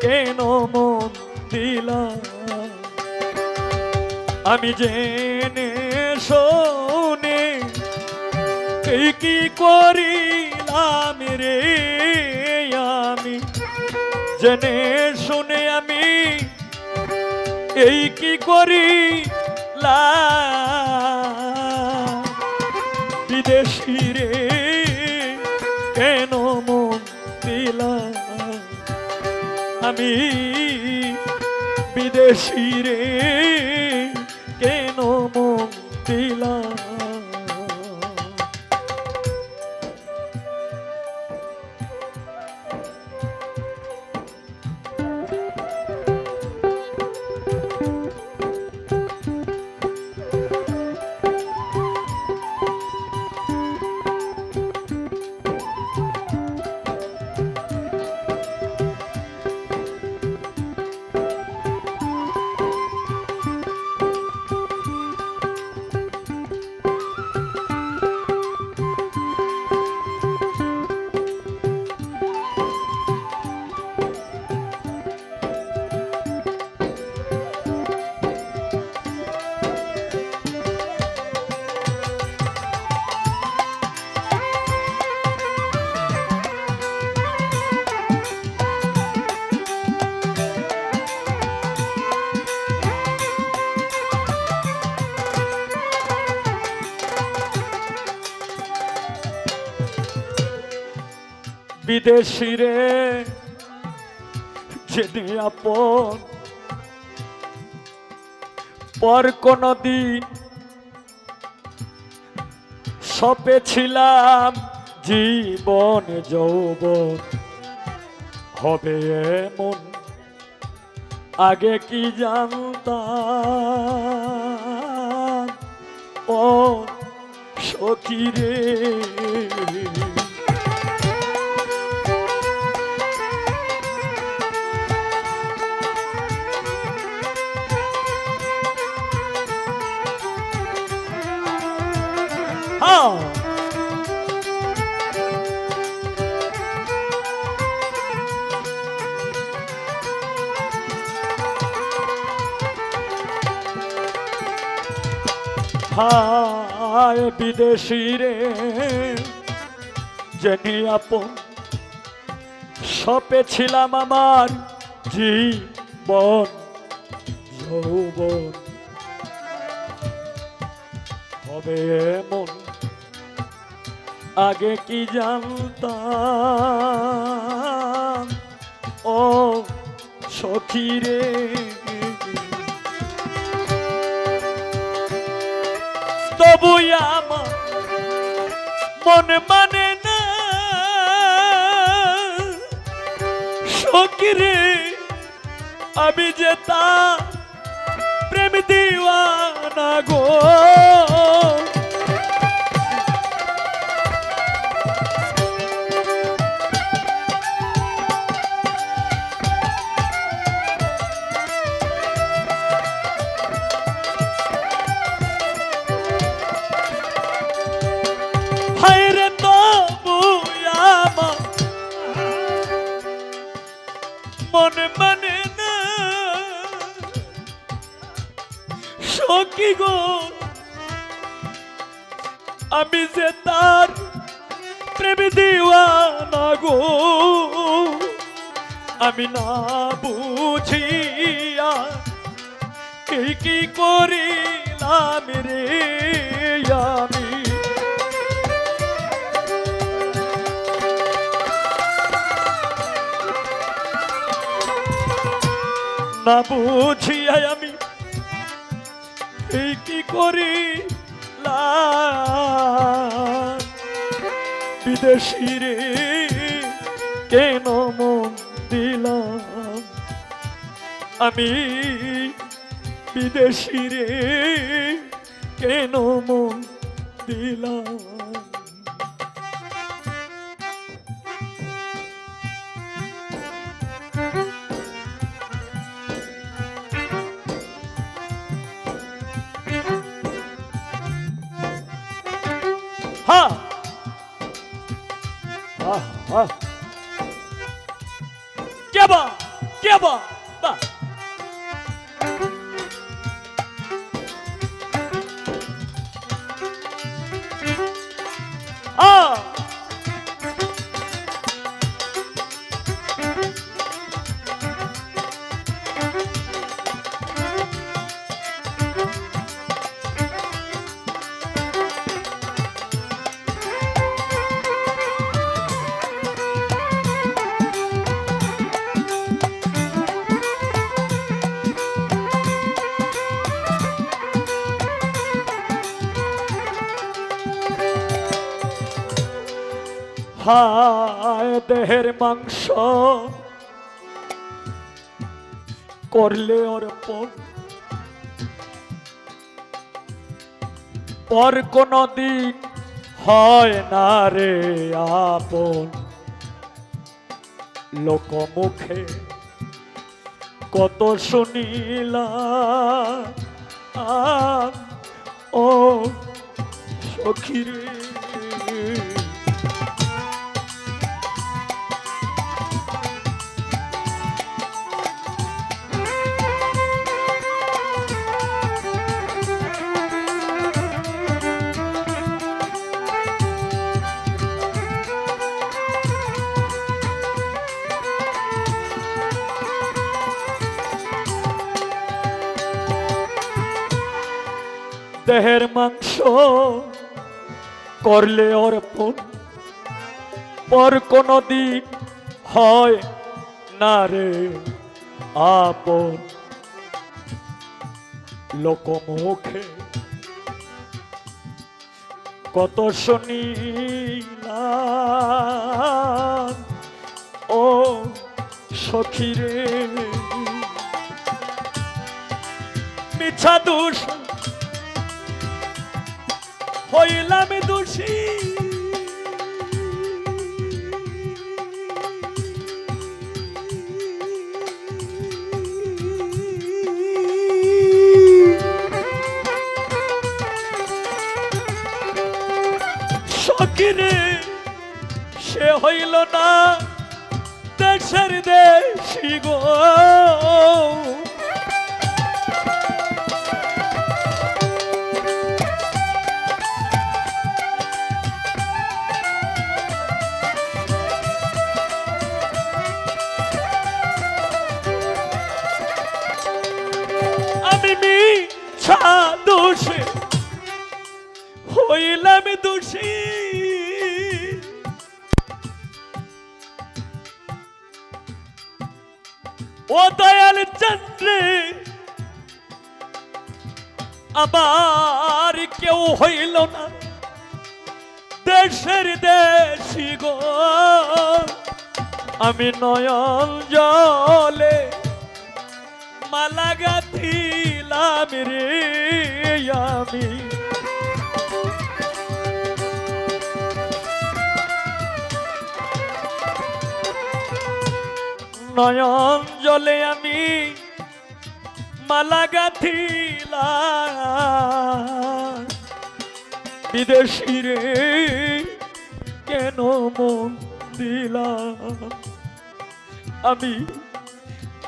কেন মন দিলাম আমি জেনে শোনে এই কি করিলাম রে আমি? জেনে শুনে আমি এই কি করি বিদেশি রে আমি বিদেশি রে। বিদেশি রে জেনে আপন পর কোন দিন সপে ছিলাম জীবন যৌবন। হবে এমন আগে কি জানতাম? ও সখী রে। হায় বিদেশি রে? জেনে আপন সপে ছিলাম আমার জীবন, যৌবন। হবে এমন আগে কি জানতাম? ও সখী রে। তবু আমার মন মানে না। সকিরে আমি যে তা প্রেম দিওয়ানা গো। আমি না বুঝিয়া এই কি করিলাম রে আমি? না বুঝিয়া আমি এই কি করি বিদেশি রে, কেন আমি বিদেশি রে কেন মন দিলাম? আহ আহ! কে বা! হায় দেহের মাংস? করলে অর্পণ পর কোনো দিন হয় না রে আপন। লোকমুখে কত শুনিলাম। ও সখী রে দেহের মাংস করলে অর্পণ। পর কোনো দিন হয় না রে আপন। লোকমুখে কত শুনিলাম, ও সখীরে মিছা দোষ হইলাম দোষী। সকিরে সে হইল না দেশের দেশি গো। আমি মিছা দোষে হইলাম দোষী। ও দয়াল চন্দ্রে, আবার কেউ হইল না। দেশের দেশি গো, আমি নয়ন জলে আমি। নয়ন জলে আমি মালা গাথিলাম। বিদেশি রে কেন মন দিলাম? আমি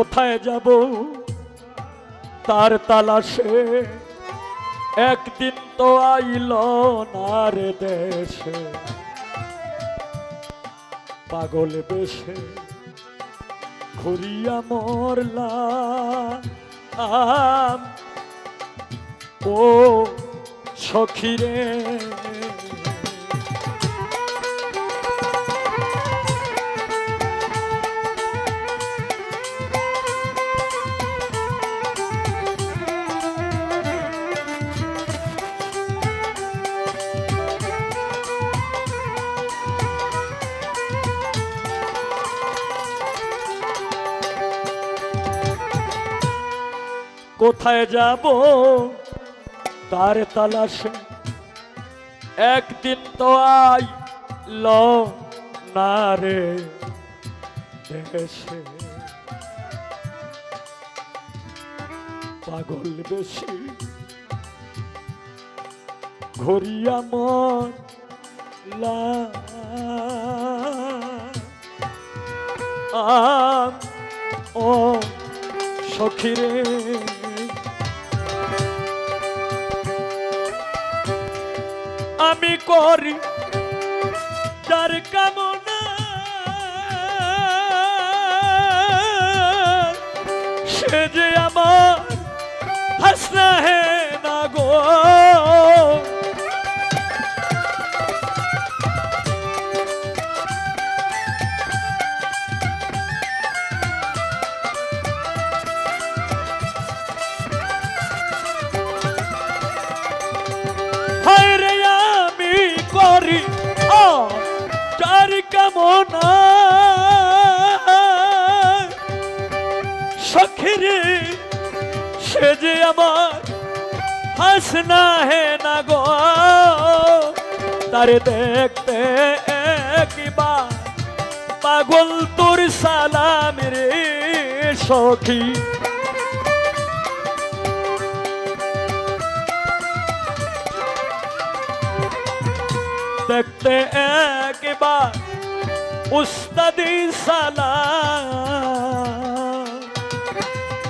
কোথায় যাব? তার তালাশে একদিন তো আইল না রে দেশে। পাগল বেশে ঘুরিয়া মরলা। ও সখিরে। কোথায় যাব? তার তালাশে একদিন তো আই ল না রে দেশে। পাগল বেশি ঘুরিয়া মন আম ও সখিরে আমি করি যার কামনা। সে যে আমার হাসনা হে সে যে আমার হাসনা হে না গো। তারে দেখতে একবার পাগল তোর সালাম রে সখী। দেখতে একবার উস্তাদি সালাম।